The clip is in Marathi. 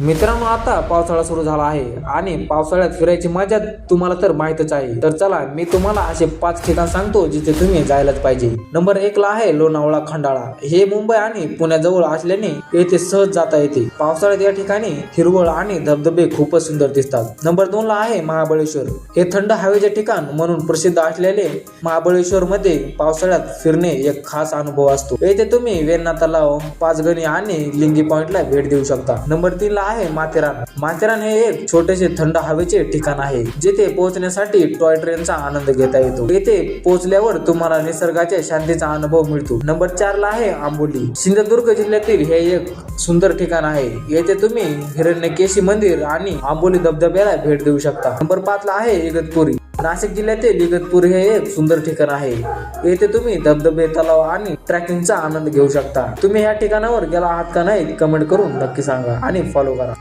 मित्रांनो आता पावसाळा सुरू झाला आहे आणि पावसाळ्यात फिरायची मजा तुम्हाला तर माहितच आहे. तर चला मी तुम्हाला असे पाच ठिकाण सांगतो जिथे तुम्ही जायलाच पाहिजे. नंबर एक ला आहे लोणावळा खंडाळा. हे मुंबई आणि पुण्याजवळ असल्याने येथे सहज जाता येते. पावसाळ्यात या ठिकाणी हिरवळ आणि धबधबे खूपच सुंदर दिसतात. नंबर दोन ला आहे महाबळेश्वर. हे थंड हवेचे ठिकाण म्हणून प्रसिद्ध असलेले महाबळेश्वर मध्ये पावसाळ्यात फिरणे एक खास अनुभव असतो. येथे तुम्ही वेन्ना तलाव पाचगणी आणि लिंगी पॉइंटला भेट देऊ शकता. नंबर तीन ला आहे माथेरान. माथेरान हे एक छोटेसे थंड हवेचे ठिकाण आहे जिथे पोहोचण्यासाठी टॉय ट्रेनचा आनंद घेता येतो. येथे पोहोचल्यावर तुम्हाला निसर्गाच्या शांतीचा अनुभव मिळतो. नंबर चार ला आहे आंबोली. सिंधुदुर्ग जिल्ह्यातील हे एक सुंदर ठिकाण आहे. येथे तुम्ही हिरण्यकेशी मंदिर आणि आंबोली धबधब्याला भेट देऊ शकता. नंबर पाच ला आहे इगतपुरी. नाशिक जिल्ह्यातील इगतपूर हे एक सुंदर ठिकाण आहे. येथे तुम्ही धबधबे तलाव आणि ट्रॅकिंगचा आनंद घेऊ शकता. तुम्ही या ठिकाणावर गेला आहात का नाही कमेंट करून नक्की सांगा आणि फॉलो करा.